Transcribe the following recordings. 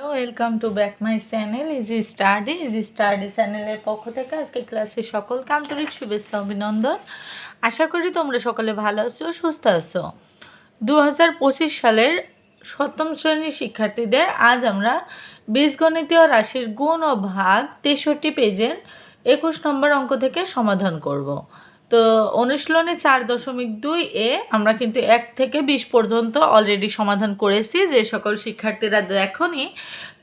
Hello welcome to back my channel easy study easy study চ্যানেলের পক্ষ থেকে আজকে ক্লাসে সকলকে আন্তরিক শুভেচ্ছা, অভিনন্দন। আশা করি তোমরা সকলে ভালো আছো, সুস্থ আছো। দু হাজার পঁচিশ সালের সপ্তম শ্রেণির শিক্ষার্থীদের আজ আমরা বীজগণিতীয় রাশির গুণ ও ভাগ তেষট্টি পেজের একুশ নম্বর অঙ্ক থেকে সমাধান করব। তো অনুশীলনে চার দশমিক দুই এ আমরা কিন্তু এক থেকে বিশ পর্যন্ত অলরেডি সমাধান করেছি। যে সকল শিক্ষার্থীরা দেখনি,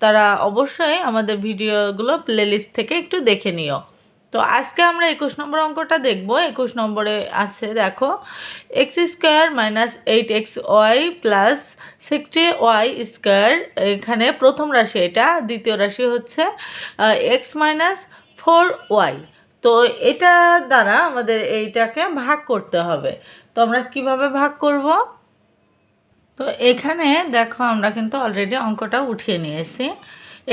তারা অবশ্যই আমাদের ভিডিওগুলো প্লেলিস্ট থেকে একটু দেখে নিও। তো আজকে আমরা একুশ নম্বর অঙ্কটা দেখব। একুশ নম্বরে আছে, দেখো X square minus eight X Y plus sixty Y square এখানে প্রথম রাশি এটা, দ্বিতীয় রাশি হচ্ছে এক্স মাইনাস ফোর ওয়াই তো এটা দ্বারা আমাদের এইটাকে ভাগ করতে হবে। তো আমরা কীভাবে ভাগ করব? তো এখানে দেখো আমরা কিন্তু অলরেডি অঙ্কটা উঠিয়ে নিয়েছি।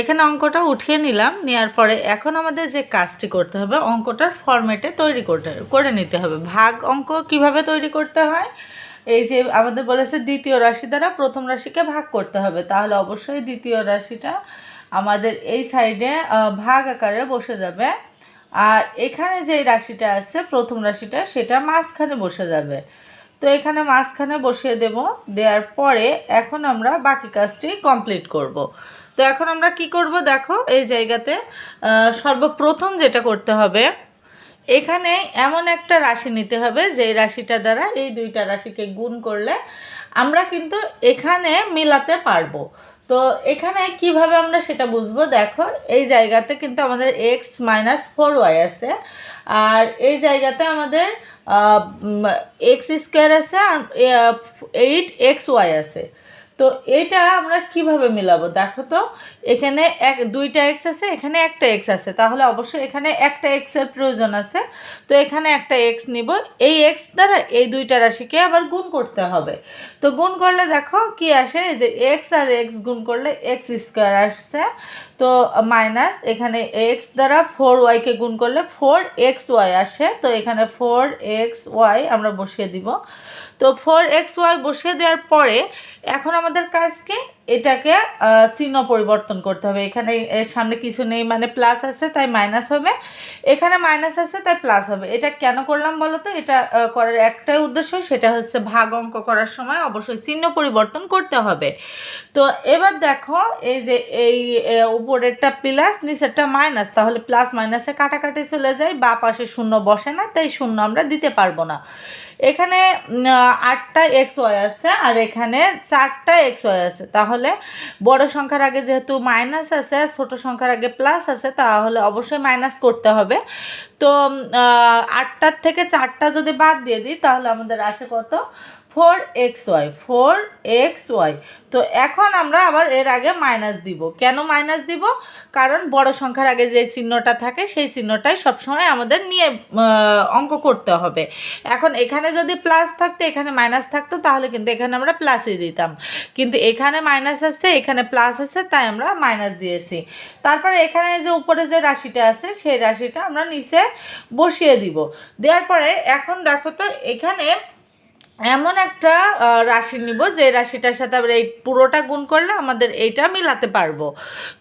এখানে অঙ্কটা উঠিয়ে নিলাম নেওয়ার পরে এখন আমাদের যে কাজটি করতে হবে, অঙ্কটার ফরম্যাটে তৈরি করতে, করে নিতে হবে। ভাগ অঙ্ক কীভাবে তৈরি করতে হয়? এই যে আমাদের বলেছে দ্বিতীয় রাশি দ্বারা প্রথম রাশিকে ভাগ করতে হবে। তাহলে অবশ্যই দ্বিতীয় রাশিটা আমাদের এই সাইডে ভাগ আকারে বসে যাবে। আর এখানে যে রাশিটা আছে, প্রথম রাশিটা, সেটা মাঝখানে বসে যাবে তো এখানে মাঝখানে বসিয়ে দেব, দেওয়ার পরে এখন আমরা বাকি কাজটি কমপ্লিট করব। তো এখন আমরা কি করব দেখো, এই জায়গাতে সর্বপ্রথম যেটা করতে হবে, এখানে এমন একটা রাশি নিতে হবে যে রাশিটা দ্বারা এই দুইটা রাশিকে গুণ করলে আমরা কিন্তু এখানে মিলাতে পারব তো এখানে কীভাবে আমরা সেটা বুঝব? দেখো, এই জায়গাতে কিন্তু আমাদের এক্স মাইনাস ফোর ওয়াই আছে। আর এই জায়গাতে আমাদের এক্স স্কোয়ার আছে আর এইট এক্স ওয়াই আছে। তো এটা আমরা কীভাবে মিলাবো? দেখো তো, এখানে এক, দুইটা এক্স আছে, এখানে একটা এক্স আছে। তাহলে অবশ্যই এখানে একটা এক্সের প্রয়োজন আছে। তো এখানে একটা এক্স নিব। এই এক্স দ্বারা এই দুইটা রাশিকে আবার গুণ করতে হবে। তো গুণ করলে দেখো কি আসে? যে এক্স আর এক্স গুণ করলে এক্স স্কোয়ার আসছে। তো মাইনাস এখানে এক্স দ্বারা ফোর ওয়াইকে গুণ করলে ফোর এক্স ওয়াই আসে। তো এখানে ফোর এক্স ওয়াই আমরা বসিয়ে দিব। তো ফোর এক্স ওয়াই বসিয়ে দেওয়ার পরে এখন আমাদের কাজকে এটাকে চিহ্ন পরিবর্তন করতে হবে। এখানে এর সামনে কিছু নেই মানে প্লাস আছে, তাই মাইনাস হবে। এখানে মাইনাস আছে, তাই প্লাস হবে। এটা কেন করলাম বলো তো এটা করার একটাই উদ্দেশ্য, সেটা হচ্ছে ভাগ অঙ্ক করার সময় অবশ্যই চিহ্ন পরিবর্তন করতে হবে। তো এবার দেখো, এই যে এই উপরেরটা প্লাস নিচেরটা মাইনাস তাহলে প্লাস মাইনাসে কাটাকাটি চলে যায়, বা পাশে শূন্য বসে না, তাই শূন্য আমরা দিতে পারব না। এখানে আটটা এক্স ওয়াই আছে, আর এখানে চারটা এক্স ওয়াই আছে। তাহলে বড় সংখ্যার আগে যেহেতু মাইনাস আছে, ছোট সংখ্যার আগে প্লাস আছে, তাহলে অবশ্যই মাইনাস করতে হবে। তো আটটার থেকে চারটা যদি বাদ দিয়ে দিই, তাহলে আমাদের আসে কত? Four X Y four X Y তো এখন আমরা আবার এর আগে মাইনাস দিব। কেন মাইনাস দিব? কারণ বড় সংখ্যার আগে যে চিহ্নটা থাকে, সেই চিহ্নটাই সবসময় আমাদের নিয়ে অঙ্ক করতে হবে। এখন এখানে যদি প্লাস থাকতো, এখানে মাইনাস থাকতো, তাহলে কিন্তু এখানে আমরা প্লাসই দিতাম। কিন্তু এখানে মাইনাস আসছে, এখানে প্লাস আছে তাই আমরা মাইনাস দিয়েছি। তারপরে এখানে যে উপরে যে রাশিটা আছে, সেই রাশিটা আমরা নিচে বসিয়ে দিব। দেওয়ার পরে এখন দেখো তো, এখানে এমন একটা রাশি নিব যে রাশিটার সাথে আমরা এই পুরোটা গুণ করলে আমাদের এইটা মিলাতে পারব।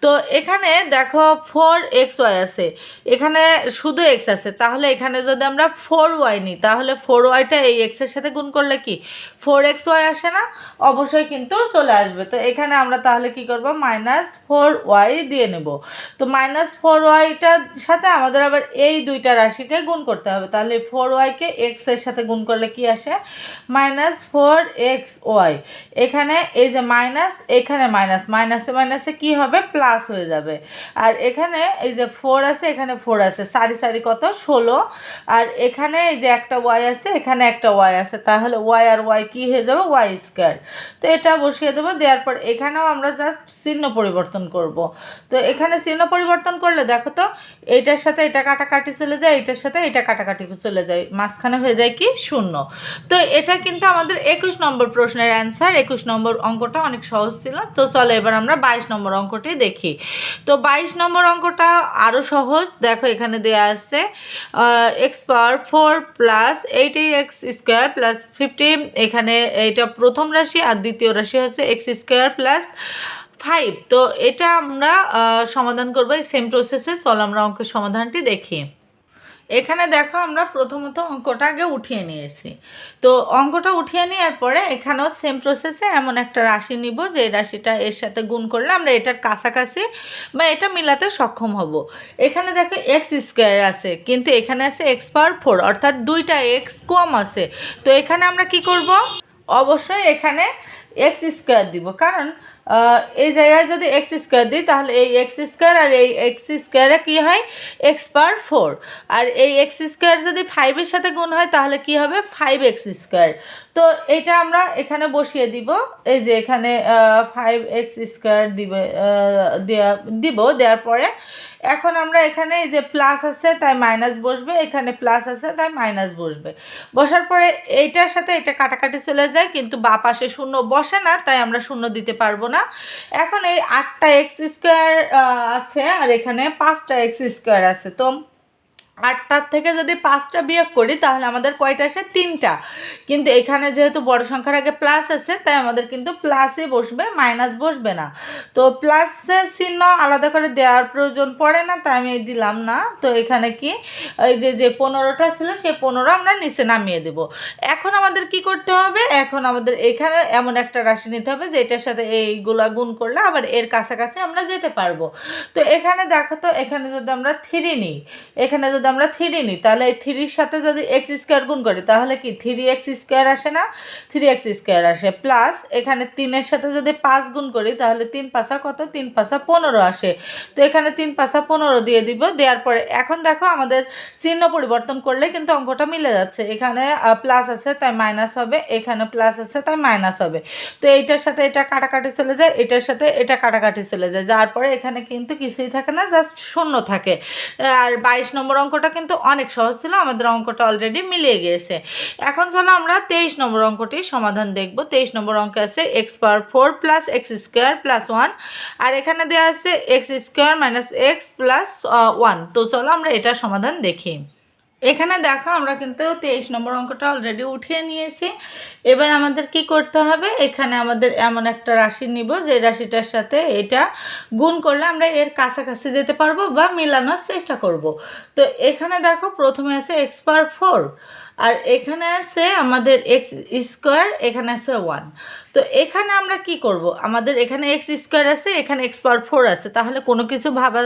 তো এখানে দেখো ফোর এক্স ওয়াই আছে। এখানে শুধু এক্স আছে। তাহলে এখানে যদি আমরা ফোর ওয়াই নিই, তাহলে ফোর ওয়াইটা এই এক্সের সাথে গুণ করলে কি? ফোর এক্স ওয়াই আসে না? অবশ্যই কিন্তু চলে আসবে। তো এখানে আমরা তাহলে কি করব? মাইনাস ফোর ওয়াই দিয়ে নেব। তো মাইনাস ফোর ওয়াইটার সাথে আমাদের আবার এই দুইটা রাশিকে গুণ করতে হবে। তাহলে ফোর ওয়াইকে এক্সের সাথে গুণ করলে কি আসে? Minus four X Y. এখানে এই যে মাইনাস, এখানে মাইনাস। মাইনাসে মাইনাসে কি হবে? প্লাস হয়ে যাবে। আর এখানে এই যে ফোর আছে, এখানে ফোর আছে। সারি সারি কত? ষোলো। আর এখানে এই যে একটা ওয়াই আছে, এখানে একটা ওয়াই আছে। তাহলে ওয়াই আর ওয়াই কি হয়ে যাবে? Y square. তো এটা বসিয়ে দেবো। দেওয়ার পর এখানেও আমরা জাস্ট চিহ্ন পরিবর্তন করব। তো এখানে চিহ্ন পরিবর্তন করলে দেখো তো, এইটার সাথে এটা কাটাকাটি চলে যায় এটার সাথে এটা কাটাকাটি চলে যায়। মাঝখানে হয়ে যায় কি? শূন্য। তো এটা এটা কিন্তু আমাদের একুশ নম্বর প্রশ্নের অ্যান্সার একুশ নম্বর অঙ্কটা অনেক সহজ ছিল। তো চলো এবার আমরা বাইশ নম্বর অঙ্কটি দেখি। তো বাইশ নম্বর অঙ্কটা আরও সহজ। দেখো এখানে দেওয়া আছে X power four plus eight X square plus fifty এখানে এইটা প্রথম রাশি আর দ্বিতীয় রাশি হচ্ছে এক্স স্কোয়ার প্লাস ফাইভ তো এটা আমরা সমাধান করব এই সেম প্রসেসে চলো আমরা অঙ্কের সমাধানটি দেখি। এখানে দেখো আমরা প্রথমত অঙ্কটা আগে উঠিয়ে নিয়েছি। তো অঙ্কটা উঠিয়ে নেওয়ার পরে এখানেও সেম প্রসেসে এমন একটা রাশি নিব যে রাশিটা এর সাথে গুণ করলে আমরা এটার কাছাকাছি বা এটা মিলাতে সক্ষম হব। এখানে দেখো এক্স স্কোয়ার আছে, কিন্তু এখানে আছে এক্স পাওয়ার ফোর অর্থাৎ দুইটা এক্স কম আছে। তো এখানে আমরা কি করব? অবশ্যই এখানে এক্স স্কোয়ার দিব, কারণ এই জায়গায় যদি এক্স স্কোয়ার দিই, তাহলে এই এক্স স্কোয়ার আর এই এক্স স্কোয়ারে কী হয়? এক্স পার ফোর আর এই এক্স স্কোয়ার যদি ফাইভের সাথে গুণ হয়, তাহলে কি হবে? ফাইভ এক্স স্কোয়ার তো এটা আমরা এখানে বসিয়ে দিব। এই যে এখানে ফাইভ এক্স স্কোয়ার দিবে দেওয়া দিব। দেওয়ার পরে এখন আমরা এখানে যে প্লাস আছে, তাই মাইনাস বসবে। এখানে প্লাস আছে, তাই মাইনাস বসবে। বসার পরে এইটার সাথে এটা কাটাকাটি চলে যায়, কিন্তু বা পাশে শূন্য বসে না, তাই আমরা শূন্য দিতে পারব না। এখন এই আটটা এক্স স্কোয়ার আছে, আর এখানে পাঁচটা এক্স স্কোয়ার আছে। তো আটটার থেকে যদি পাঁচটা বিয়োগ করি, তাহলে আমাদের কয়টা আসে? তিনটা। কিন্তু এখানে যেহেতু বড় সংখ্যার আগে প্লাস আছে, তাই আমাদের কিন্তু প্লাসই বসবে মাইনাস বসবে না। তো প্লাসের চিহ্ন আলাদা করে দেওয়ার প্রয়োজন পড়ে না, তাই আমি দিলাম না। তো এখানে কি? এই যে যে পনেরোটা ছিল, সেই পনেরো আমরা নিচে নামিয়ে দেব। এখন আমাদের কি করতে হবে? এখন আমাদের এখানে এমন একটা রাশি নিতে হবে যে এটার সাথে এইগুলা গুণ করলে আবার এর কাছাকাছি আমরা যেতে পারব। তো এখানে দেখো তো, এখানে যদি আমরা থ্রি নিই, এখানে যদি আমরা থ্রি নিই, তাহলে এই থ্রির সাথে যদি এক্স স্কোয়ার গুণ করি, তাহলে কি থ্রি এক্স স্কোয়ার আসে না? থ্রি এক্স স্কোয়ার আসে। প্লাস এখানে তিনের সাথে যদি পাঁচ গুণ করি, তাহলে তিন পাশা কত? তিন পাশা পনেরো আসে। তো এখানে তিন পাশা পনেরো দিয়ে দিব, দেওয়ার পরে এখন দেখো আমাদের চিহ্ন পরিবর্তন করলে কিন্তু অঙ্কটা মিলে যাচ্ছে। এখানে প্লাস আছে, তাই মাইনাস হবে। এখানে প্লাস আছে, তাই মাইনাস হবে। তো এইটার সাথে এটা কাটাকাটি চলে যায়, এটার সাথে এটা কাটাকাটি চলে যায়। যার পরে এখানে কিন্তু কিছুই থাকে না জাস্ট শূন্য থাকে। আর বাইশ নম্বর অঙ্কটা কিন্তু অনেক সহজ ছিল, আমাদের অঙ্কটা অলরেডি মিলিয়ে গিয়েছে। এখন চলো আমরা তেইশ নম্বর অঙ্কটি সমাধান দেখব। তেইশ নম্বর অঙ্কে আছে X power four plus X square plus one আর এখানে দেওয়া আছে X square minus X plus one তো চলো আমরা এটা সমাধান দেখি। এখানে দেখো, আমরা কিন্তু তেইশ নম্বর অঙ্কটা অলরেডি উঠিয়ে নিয়েছি। এবার আমাদের কি করতে হবে? এখানে আমাদের এমন একটা রাশি নিব, যে রাশিটার সাথে এটা গুণ করলে আমরা এর কাছাকাছি যেতে পারব বা মেলানোর চেষ্টা করব। তো এখানে দেখো, প্রথমে আছে এক্স পার ফোর আর এখানে আছে আমাদের এক্স স্কোয়ার এখানে আছে ওয়ান তো এখানে আমরা কি করব? আমাদের এখানে এক্স স্কোয়ার আছে, এখানে এক্স পাওয়ার ফোর আছে। তাহলে কোনো কিছু ভাবা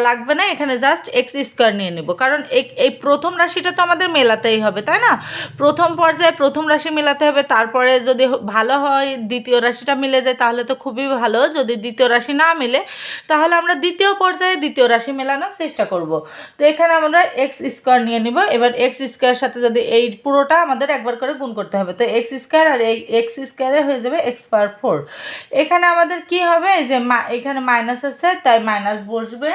লাগবে না। এখানে জাস্ট এক্স স্কোয়ার নিয়ে নেব। কারণ এই- প্রথম রাশিটা তো আমাদের মেলাতেই হবে, তাই না? প্রথম পর্যায়ে প্রথম রাশি মেলাতে হবে, তারপরে যদি ভালো হয়, দ্বিতীয় রাশিটা মিলে যায়, তাহলে তো খুবই ভালো। যদি দ্বিতীয় রাশি না মিলে, তাহলে আমরা দ্বিতীয় পর্যায়ে দ্বিতীয় রাশি মেলানোর চেষ্টা করব। তো এখানে আমরা এক্স স্কোয়ার নিয়ে নিব। এবার এক্স স্কোয়ার সাথে যদি এই পুরোটা আমাদের একবার করে গুণ করতে হবে, তো এক্স স্কোয়ার আর এই এক্স স্কোয়ারে হয়ে যাবে এক্স পাওয়ার ফোর এখানে আমাদের কি হবে? যে এখানে মাইনাস আছে, তাই মাইনাস বসবে।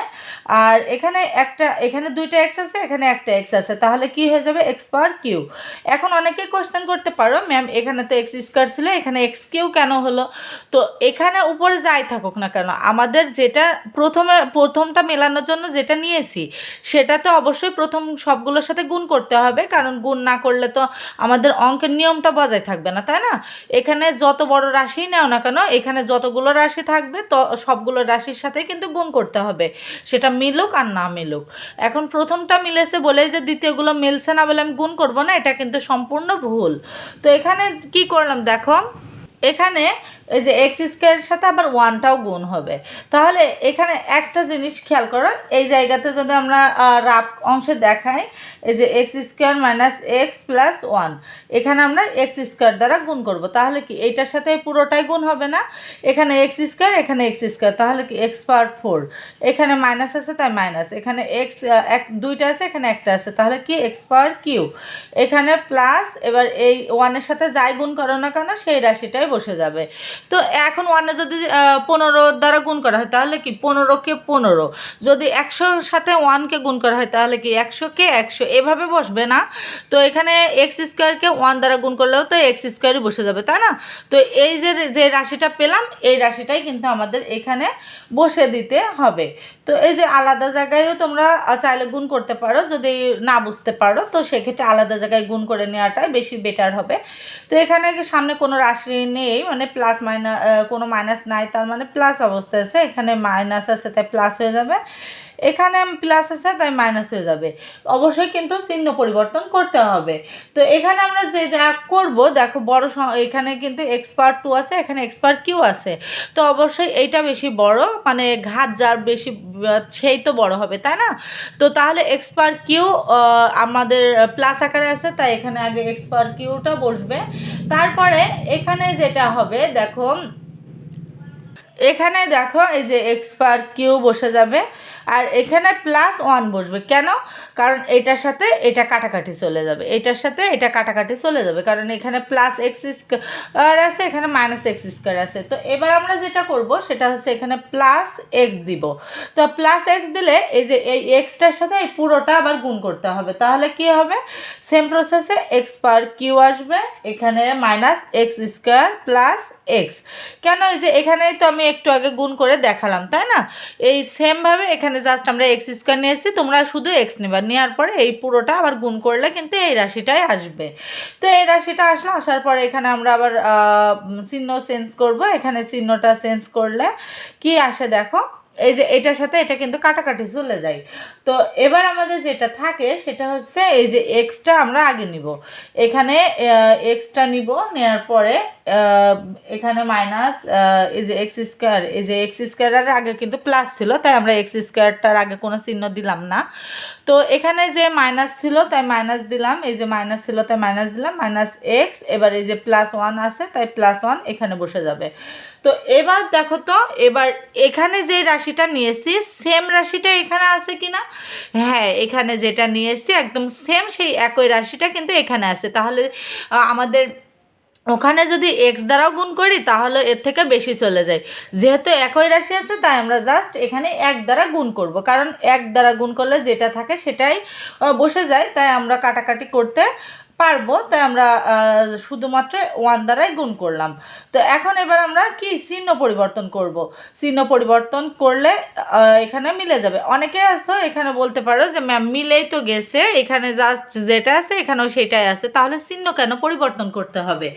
আর এখানে একটা, এখানে দুইটা এক্স আছে, এখানে একটা এক্স আছে, তাহলে কি হয়ে যাবে? এক্স পাওয়ার কিউ এখন অনেকে কোশ্চেন করতে পারো ম্যাম এখানে তো এক্স স্কোয়ার ছিল, এখানে এক্স কিউ কেন হলো? তো এখানে উপরে যাই থাকুক না কেন, আমাদের যেটা প্রথমে, প্রথমটা মেলানোর জন্য যেটা নিয়েছি সেটা তো অবশ্যই প্রথম সবগুলোর সাথে গুণ করতে হবে, কারণ গুণ না করলে তো আমাদের অঙ্কের নিয়মটা বজায় থাকবে না, তাই না? এখানে যত বড় রাশি নেও না কেন, এখানে যতগুলো রাশি থাকবে তো, সবগুলো রাশির সাথে কিন্তু গুণ করতে হবে। সেটা মিলুক আর না মিলুক। এখন প্রথমটা মিলেছে বলেই যে দ্বিতীয়গুলো মিলছে না বলে আমি গুণ করব না, এটা কিন্তু সম্পূর্ণ ভুল। তো এখানে কি করলাম দেখো, এখানে এই যে এক্স স্কোয়ারের সাথে আবার ওয়ানটাও গুণ হবে। তাহলে এখানে একটা জিনিস খেয়াল করো, এই জায়গাতে যদি আমরা রাফ অংশে দেখাই, এই যে X square minus X plus one এখানে আমরা এক্স স্কোয়ার দ্বারা গুণ করব। তাহলে কি এইটার সাথে পুরোটাই গুণ হবে না? এখানে এক্স স্কোয়ার এখানে এক্স স্কোয়ার তাহলে কি এক্স পাওয়ার ফোর এখানে মাইনাস আছে, তাই মাইনাস এখানে এক্স এক, দুইটা আছে, এখানে একটা আছে, তাহলে কি এক্স পাওয়ার কিউ এখানে প্লাস এবার এই ওয়ানের সাথে যাই গুণ করো না কেন, সেই রাশিটাই বসে যাবে। তো এখন ওয়ানে যদি পনেরো দ্বারা গুণ করা হয়, তাহলে কি? পনেরোকে পনেরো। যদি একশোর সাথে ওয়ানকে গুণ করা হয়, তাহলে কি একশোকে একশো? এভাবে বসবে না। তো এখানে এক্স স্কোয়ারকে ওয়ান দ্বারা গুণ করলেও তো এক্স স্কোয়ারই বসে যাবে, তাই না? তো এই যে যে রাশিটা পেলাম, এই রাশিটাই কিন্তু আমাদের এখানে বসে দিতে হবে। তো এই যে আলাদা জায়গায়ও তোমরা চাইলে গুণ করতে পারো, যদি না বুঝতে পারো, তো সেক্ষেত্রে আলাদা জায়গায় গুণ করে নেওয়াটাই বেশি বেটার হবে। তো এখানে সামনে কোনো রাশি নেই মানে প্লাস মাইনাস কোনো মাইনাস নাই, তার মানে প্লাস অবস্থায় আছে। এখানে মাইনাস আছে, তাই প্লাস হয়ে যাবে। এখানে প্লাস আছে, তাই মাইনাস হয়ে যাবে। অবশ্যই কিন্তু চিহ্ন পরিবর্তন করতে হবে। তো এখানে আমরা যেটা করব, দেখো বড় এখানে কিন্তু এক্সপার্ট টু আছে, এখানে এক্সপার্ট কিউ আছে। তো অবশ্যই এইটা বেশি বড় মানে ঘাত যার বেশি সেই তো বড় হবে, তাই না? তো তাহলে এক্সপার্ট কিউ আমাদের প্লাস আকারে আছে, তাই এখানে আগে এক্সপার্ট কিউটা বসবে। তারপরে এখানে যেটা হবে, দেখো, এখানে দেখো এই যে এক্সপার্ট কিউ বসে যাবে। আর এখানে প্লাস ওয়ান বসবে। কেন? কারণ এটার সাথে এটা কাটাকাটি চলে যাবে। এটার সাথে এটা কাটাকাটি চলে যাবে। কারণ এখানে প্লাস এক্স স্কোয়ার আছে, এখানে মাইনাস এক্স স্কোয়ার আছে। তো এবার আমরা যেটা করব, সেটা হচ্ছে এখানে প্লাস এক্স দিব। তো প্লাস এক্স দিলে এই যে এই এক্সটার সাথে এই পুরোটা আবার গুণ করতে হবে। তাহলে কি হবে? সেম প্রসেসে এক্স পার কিউ আসবে। এখানে minus X square plus X কেন? এই যে এখানে তো আমি একটু আগে গুণ করে দেখালাম, তাই না? এই সেমভাবে এখানে জাস্ট আমরা এক্স স্কোয়ার নিয়ে এসেছি তোমরা শুধু এক্স নেবা। নেওয়ার পরে এই পুরোটা আবার গুণ করলে কিন্তু এই রাশিটাই আসবে। তো এই রাশিটা আসলো, আসার পরে এখানে আমরা আবার চিহ্ন চেঞ্জ করব। এখানে চিহ্নটা চেঞ্জ করলে কি আসে দেখো? এই যে এটার সাথে এটা কিন্তু কাটাকাটি চলে যায়। তো এবার আমাদের যেটা থাকে সেটা হচ্ছে এই যে এক্সটা আমরা আগে নিব। এখানে এক্সটা নিব নেওয়ার পরে এখানে মাইনাস এই যে এক্স স্কোয়ার এই যে এক্স স্কোয়ারের আগে কিন্তু প্লাস ছিল, তাই আমরা এক্স স্কোয়ারটার আগে কোনো চিহ্ন দিলাম না। তো এখানে যে মাইনাস ছিল, তাই মাইনাস দিলাম, এই যে মাইনাস ছিল, তাই মাইনাস দিলাম মাইনাস এক্স এবার এই যে প্লাস ওয়ান আছে, তাই প্লাস ওয়ান এখানে বসে যাবে। তো এবার দেখো তো, এবার এখানে যে রাশিটা নিয়েছি সেম রাশিটা এখানে আছে কি না হ্যাঁ এখানে যেটা নিয়ে এসেছি, একদম সেম সেই একই রাশিটা কিন্তু এখানে আছে। তাহলে আমাদের ওখানে যদি এক্স দ্বারাও গুণ করি, তাহলে এর থেকে বেশি চলে যায়। যেহেতু একই রাশি আছে, তাই আমরা জাস্ট এখানে এক দ্বারা গুণ করব। কারণ এক দ্বারা গুণ করলে যেটা থাকে সেটাই বসে যায়। তাই আমরা কাটাকাটি করতে পারব, তাই আমরা শুধুমাত্র ওয়ান দ্বারাই গুণ করলাম। তো এখন এবার আমরা কি চিহ্ন পরিবর্তন করব? চিহ্ন পরিবর্তন করলে এখানে মিলে যাবে। অনেকে আসো এখানে বলতে পারো যে ম্যাম মিলেই তো গেছে। এখানে জাস্ট যেটা আছে, এখানেও সেটাই আছে। তাহলে চিহ্ন কেন পরিবর্তন করতে হবে?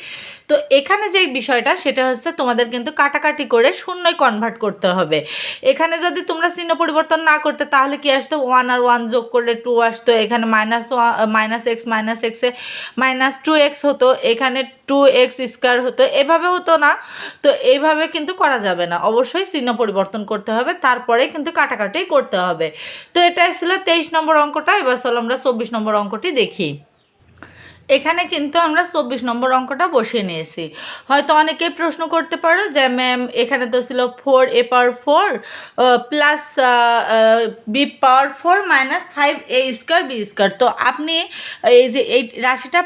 তো এখানে যে বিষয়টা, সেটা হচ্ছে তোমাদের কিন্তু কাটাকাটি করে শূন্যই কনভার্ট করতে হবে। এখানে যদি তোমরা চিহ্ন পরিবর্তন না করতে, তাহলে কি আসতো? ওয়ান আর ওয়ান যোগ করলে টু আসতো, এখানে মাইনাস মাইনাস এক্স মাইনাস এক্সে মাইনাস টু এক্স হতো, এখানে টু এক্স স্কোয়ার হতো, এভাবে হতো না। তো এইভাবে কিন্তু করা যাবে না। অবশ্যই চিহ্ন পরিবর্তন করতে হবে, তারপরে কিন্তু কাটাকাটি করতে হবে। তো এটাই ছিল তেইশ নম্বর অঙ্কটা, এবার চলো আমরা চব্বিশ নম্বর অঙ্কটি দেখি। এখানে কিন্তু আমরা চব্বিশ নম্বর অঙ্কটা বসিয়ে নিয়েছি। হয়তো অনেকেই প্রশ্ন করতে পারো যে, ম্যাম, এখানে তো ছিল four A power four plus B power four minus five A square B square তো আপনি এই যে এই রাশিটা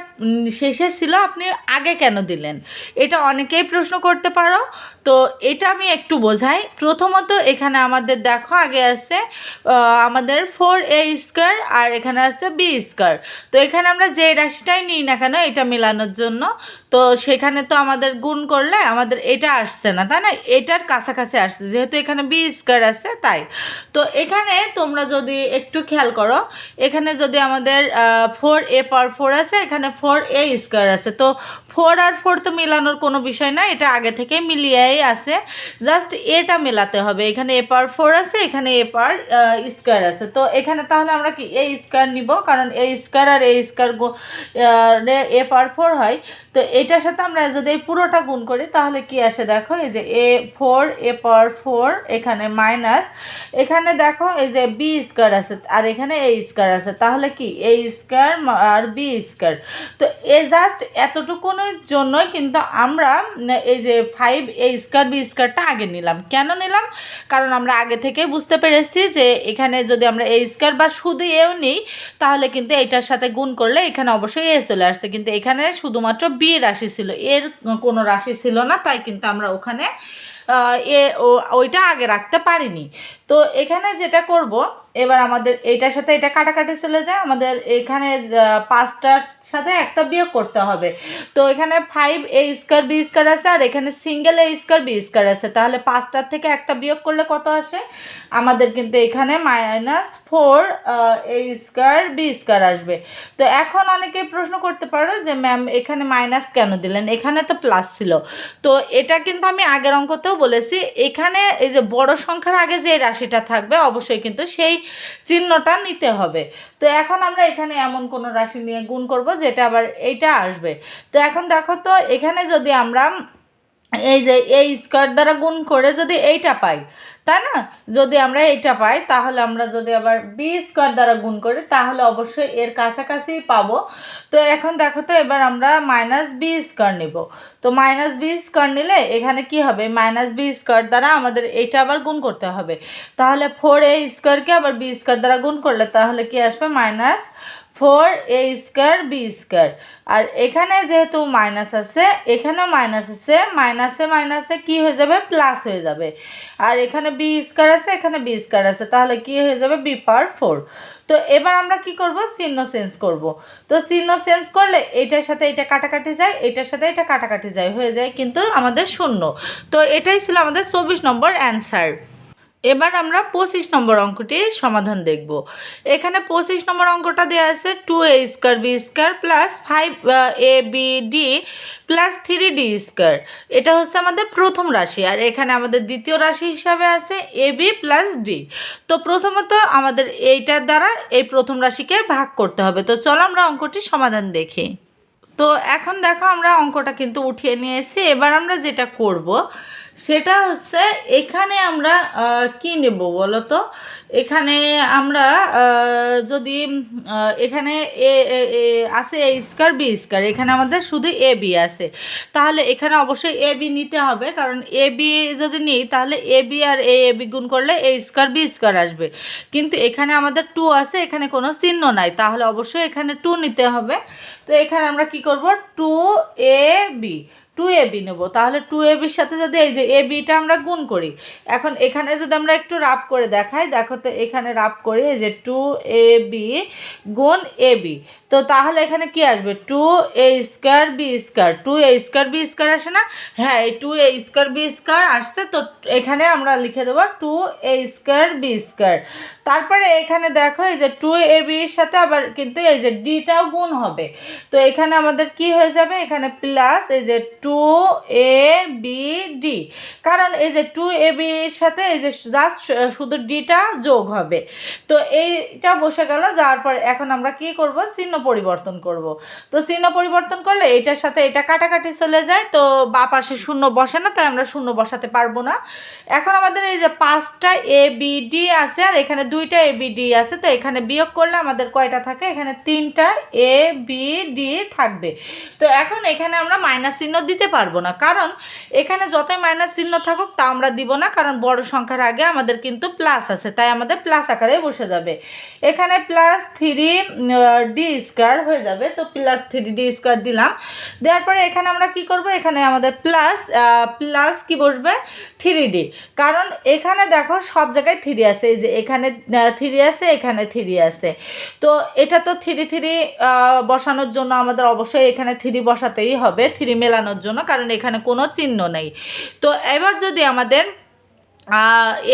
শেষে ছিল, আপনি আগে কেন দিলেন? এটা অনেকেই প্রশ্ন করতে পারো। তো এটা আমি একটু বোঝাই। প্রথমত এখানে আমাদের দেখো, আগে আছে আমাদের ফোর এ স্কোয়ার আর এখানে আছে বি স্কোয়ার তো এখানে আমরা যে রাশিটাই নিই না কেন এটা মেলানোর জন্য। তো সেখানে তো আমাদের গুণ করলে আমাদের এটা আসছে না, তাই না? এটার কাছাকাছি আসছে, যেহেতু এখানে বি স্কোয়ার আছে, তাই। তো এখানে তোমরা যদি একটু খেয়াল করো, এখানে যদি আমাদের ফোর এ পাওয়ার ফোর আছে, এখানে ফোর এ স্কোয়ার আছে। তো ফোর আর ফোর তো মেলানোর কোনো বিষয় না, এটা আগে থেকে মিলিয়েই আছে। জাস্ট এটা মেলাতে হবে, এখানে এ পাওয়ার ফোর আছে, এখানে এ পাওয়ার স্কোয়ার আছে। তো এখানে তাহলে আমরা কি এ স্কোয়ার নিব? কারণ এ square R A square A power four হয়। তো এটার সাথে আমরা যদি এই পুরোটা গুণ করি, তাহলে কি আসে দেখো, এই যে A four, A power four, এখানে মাইনাস, এখানে দেখো এই যে বি স্কোয়ার আছে, আর এখানে এ স্কোয়ার আছে, তাহলে কি? এ স্কোয়ার আর বি স্কোয়ার। তো এ জাস্ট এতটুকুনের জন্যই কিন্তু আমরা এই যে ফাইভ এ স্কোয়ার, বি স্কোয়ারটা আগে নিলাম। কেন নিলাম? কারণ আমরা আগে থেকে বুঝতে পেরেছি যে এখানে যদি আমরা এ স্কোয়ার বা শুধু এও নিই, তাহলে কিন্তু এটার সাথে গুণ করলে এখানে অবশ্যই এ চলে আসছে। কিন্তু এখানে শুধুমাত্র বি রাশি ছিল। এর কোনো রাশি ছিল না, তাই কিন্তু আমরা ওখানে এ ওইটা আগে রাখতে পারিনি। তো এখানে যেটা করব, এবার আমাদের এটার সাথে এটা কাটাকাটি চলে যায়। আমাদের এখানে পাঁচটার সাথে একটা বিয়োগ করতে হবে। তো এখানে five A square B square আছে আর এখানে single A square B square আছে। তাহলে পাঁচটার থেকে একটা বিয়োগ করলে কত আসে? আমাদের কিন্তু এখানে minus four A square B square আসবে। তো এখন অনেকে প্রশ্ন করতে পারো যে ম্যাম এখানে মাইনাস কেন দিলেন? এখানে তো প্লাস ছিল। তো এটা কিন্তু আমি আগের অঙ্কতেও বলেছি। এখানে এই যে বড় সংখ্যার আগে যে রাশিটা থাকবে, অবশ্যই কিন্তু সেই চিহ্নটা নিতে হবে। তো এখন আমরা এখানে এমন কোনো রাশি নিয়ে গুণ করব, যেটা আবার এইটা আসবে। তো এখন দেখো তো, এখানে যদি আমরা এই যে এই স্কোয়ার দ্বারা গুণ করে যদি এইটা পাই, তাই না? যদি আমরা এইটা পাই, তাহলে আমরা যদি আবার বি স্কোয়ার দ্বারা গুণ করি, তাহলে অবশ্যই এর কাছাকাছি পাবো। তো এখন দেখো তো, এবার আমরা মাইনাস বি স্কোয়ার নিব। তো মাইনাস বি স্কোয়ার নিলে এখানে কি হবে? মাইনাস বি স্কোয়ার দ্বারা আমাদের এইটা আবার গুণ করতে হবে। তাহলে ফোর এ স্কোয়ারকে আবার বি স্কোয়ার দ্বারা গুণ করলে তাহলে কি আসবে? Minus four, A square, B square. আর এখানে যেহেতু মাইনাস আছে এখানে মাইনাস আছে, মাইনাসে মাইনাসে কি হয়ে যাবে? প্লাস হয়ে যাবে। আর এখানে বি স্কোয়ার আছে, এখানে বি স্কোয়ার আছে, তাহলে কি হয়ে যাবে? B power four. তো এবার আমরা কি করব? চিহ্ন চেঞ্জ করব। তো চিহ্ন চেঞ্জ করলে এইটার সাথে এটা কাটাকাটি যায়, এটার সাথে এটা কাটাকাটি যায়, হয়ে যায় কিন্তু আমাদের শূন্য। তো এটাই ছিল আমাদের চব্বিশ নম্বর অ্যান্সার। এবার আমরা পঁচিশ নম্বর অঙ্কটির সমাধান দেখব। এখানে পঁচিশ নম্বর অঙ্কটা দেওয়া আছে two A square B square plus five A B D plus three D square এটা হচ্ছে আমাদের প্রথম রাশি, আর এখানে আমাদের দ্বিতীয় রাশি হিসাবে আছে এ বি প্লাস ডি তো প্রথমত আমাদের এইটার দ্বারা এই প্রথম রাশিকে ভাগ করতে হবে। তো চলো আমরা অঙ্কটির সমাধান দেখি। তো এখন দেখো আমরা অঙ্কটা কিন্তু উঠিয়ে নিয়ে এসেছি এবার আমরা যেটা করব সেটা হচ্ছে এখানে আমরা কি নেব বলো তো এখানে আমরা যদি এখানে এ, আছে এ স্কোয়ার বি স্কোয়ার, এখানে আমাদের শুধু এ বি আছে। তাহলে এখানে অবশ্যই এ বি নিতে হবে, কারণ এ বি যদি নিই, তাহলে A B R A A B গুণ করলে এ স্কোয়ার বি স্কোয়ার আসবে। কিন্তু এখানে আমাদের টু আছে, এখানে কোনো চিহ্ন নাই, তাহলে অবশ্যই এখানে টু নিতে হবে। তো এখানে আমরা কি করব? Two A B. Two A B নেব। তাহলে টু এ বির সাথে যদি এই যে এ বিটা আমরা গুণ করি, এখন এখানে যদি আমরা একটু রাফ করে দেখাই, দেখো তো এখানে রাফ করি, এই যে টু এ বি গুণ এ বি তো তাহলে এখানে কি আসবে? Two A square B square two A square B square আসে না? হ্যাঁ এই two A square B square আসছে, তো এখানে আমরা লিখে দেবো two A square B square তারপরে এখানে দেখো, এই যে টু এ বির সাথে আবার কিন্তু এই যে ডিটাও গুণ হবে। তো এখানে আমাদের কি হয়ে যাবে? এখানে প্লাস এই যে টু এ বি ডি কারণ এই যে টু এ বি এর সাথে এই যে জাস্ট শুধু ডিটা যোগ হবে। তো এইটা বসে গেল যাওয়ার পর এখন আমরা কি করব? চিহ্ন পরিবর্তন করব। তো চিহ্ন পরিবর্তন করলে এটার সাথে এটা কাটাকাটি চলে যায়। তো বা পাশে শূন্য বসে না, তাই আমরা শূন্য বসাতে পারব না। এখন আমাদের এই যে পাঁচটা এ বি ডি আছে, আর এখানে দুইটা এ বি ডি আছে, তো এখানে বিয়োগ করলে আমাদের কয়টা থাকে? এখানে তিনটা এ বি ডি থাকবে। তো এখন এখানে আমরা মাইনাস চিহ্ন দিতে পারব না। কারণ এখানে যতই মাইনাস চিহ্ন থাকুক তা আমরা দিব না, কারণ বড় সংখ্যার আগে আমাদের কিন্তু প্লাস আছে, তাই আমাদের প্লাস আকারে বসে যাবে। এখানে প্লাস থ্রি ডি স্কোয়ার হয়ে যাবে, তো প্লাস থ্রি ডি স্কোয়ার দিলাম। দেওয়ার পরে এখানে আমরা কি করব? এখানে আমাদের প্লাস প্লাস কি বসবে? থ্রি ডি কারণ এখানে দেখো সব জায়গায় থ্রি আছে, এই যে এখানে থ্রি আছে, এখানে থ্রি আছে। তো এটা তো থ্রি থ্রি বসানোর জন্য আমাদের অবশ্যই এখানে থ্রি বসাতেই হবে থ্রি মেলানোর জন্য। কারণ এখানে কোনো চিহ্ন নেই। তো এবার যদি আমাদের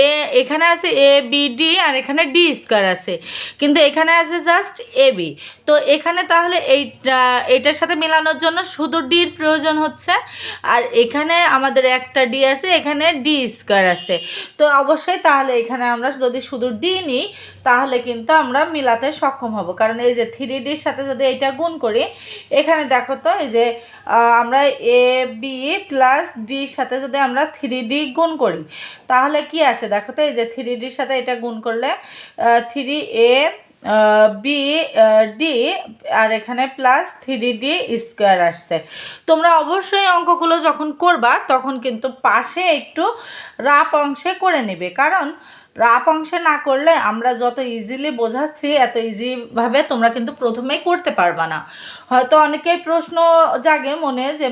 এ, এখানে আছে এ বি ডি আর এখানে ডি স্কোয়ার আছে। কিন্তু এখানে আছে জাস্ট এ বি তো এখানে তাহলে এইটা, এটার সাথে মেলানোর জন্য শুধু ডির প্রয়োজন হচ্ছে। আর এখানে আমাদের একটা ডি আছে, এখানে ডি স্কোয়ার আছে। তো অবশ্যই তাহলে এখানে আমরা যদি শুধু ডি নিই, তাহলে কিন্তু আমরা মিলাতে সক্ষম হব। কারণ এই যে থ্রি ডির সাথে যদি এইটা গুণ করি, এখানে দেখো তো, এই যে আমরা এ বি প্লাস ডির সাথে যদি আমরা থ্রি ডি গুণ করি, তাহলে কি আসে? দেখো তো এই যে থ্রি ডির সাথে এটা গুণ করলে থ্রি এ বি ডি আর এখানে প্লাস থ্রি ডি স্কোয়ার আসছে। তোমরা অবশ্যই অঙ্কগুলো যখন করবা, তখন কিন্তু পাশে একটু রাপ অংশে করে নেবে। কারণ রাপ অংশে না করলে আমরা যত ইজিলি বোঝাচ্ছি, এত ইজিভাবে তোমরা কিন্তু প্রথমেই করতে পারবা না। হয়তো অনেকেই প্রশ্ন জাগে মনে যে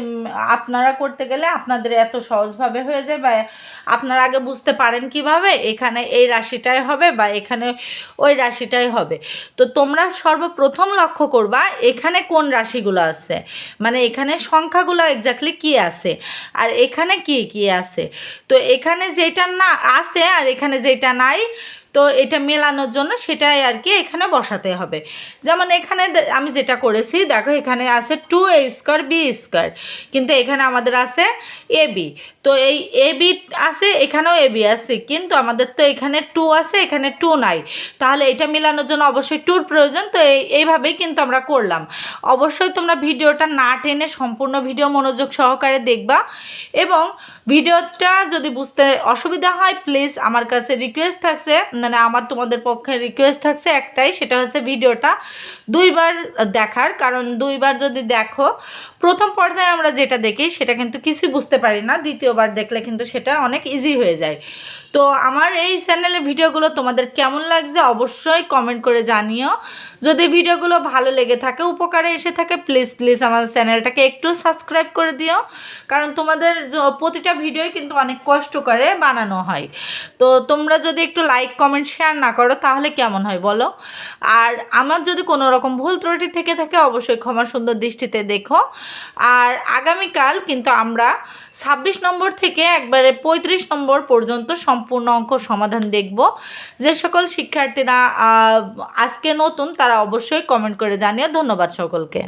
আপনারা করতে গেলে আপনাদের এত সহজভাবে হয়ে যায় বা আপনারা আগে বুঝতে পারেন কীভাবে, এখানে এই রাশিটাই হবে বা এখানে ওই রাশিটাই হবে। তো তোমরা সর্বপ্রথম লক্ষ্য করবা, এখানে কোন রাশিগুলো আছে? মানে এখানে সংখ্যাগুলো এক্স্যাক্টলি কি আছে? আর এখানে কি কি আছে? তো এখানে যেটা না আছে আর এখানে যেটা নাই তো এটা মেলানোর জন্য সেটাই আর কি এখানে বসাতে হবে। যেমন এখানে আমি যেটা করেছি, দেখো এখানে আছে two A square B square কিন্তু এখানে আমাদের আছে এ বি তো এই এ বি আছে, এখানেও এ বি আছে, কিন্তু আমাদের তো এখানে টু আছে, এখানে টু নাই। তাহলে এটা মেলানোর জন্য অবশ্যই টুর প্রয়োজন, তো এই এইভাবেই কিন্তু আমরা করলাম। অবশ্যই তোমরা ভিডিওটা না টেনে সম্পূর্ণ ভিডিও মনোযোগ সহকারে দেখবা এবং ভিডিওটা যদি বুঝতে অসুবিধা হয় প্লিজ আমার কাছে রিকোয়েস্ট থাকছে মানে আমার তোমাদের পক্ষে রিকোয়েস্ট থাকছে একটাই, সেটা হচ্ছে ভিডিওটা দুইবার দেখার। কারণ দুইবার যদি দেখো প্রথম পর্যায়ে আমরা যেটা দেখি, সেটা কিন্তু কিছুই বুঝতে পারি না। দ্বিতীয়বার দেখলে কিন্তু সেটা অনেক ইজি হয়ে যায়। তো আমার এই চ্যানেলে ভিডিওগুলো তোমাদের কেমন লাগছে অবশ্যই কমেন্ট করে জানিও। যদি ভিডিওগুলো ভালো লেগে থাকে, উপকারে এসে থাকে প্লিজ প্লিজ আমার চ্যানেলটাকে একটু সাবস্ক্রাইব করে দিও। কারণ তোমাদের প্রতিটা ভিডিওই কিন্তু অনেক কষ্ট করে বানানো হয়। তো তোমরা যদি একটু লাইক কমেন্ট শেয়ার না করো, তাহলে কেমন হয় বলো? আর আমার যদি কোনো রকম ভুল ত্রুটি থেকে থাকে, অবশ্যই ক্ষমা সুন্দর দৃষ্টিতে দেখো। আর আগামীকাল কিন্তু আমরা ছাব্বিশ নম্বর থেকে একবারে পঁয়ত্রিশ নম্বর পর্যন্ত সম্পূর্ণ অঙ্ক সমাধান দেখব। যে সকল শিক্ষার্থীরা আজকে নতুন তারা অবশ্যই কমেন্ট করে জানিয়ে ধন্যবাদ সকলকে।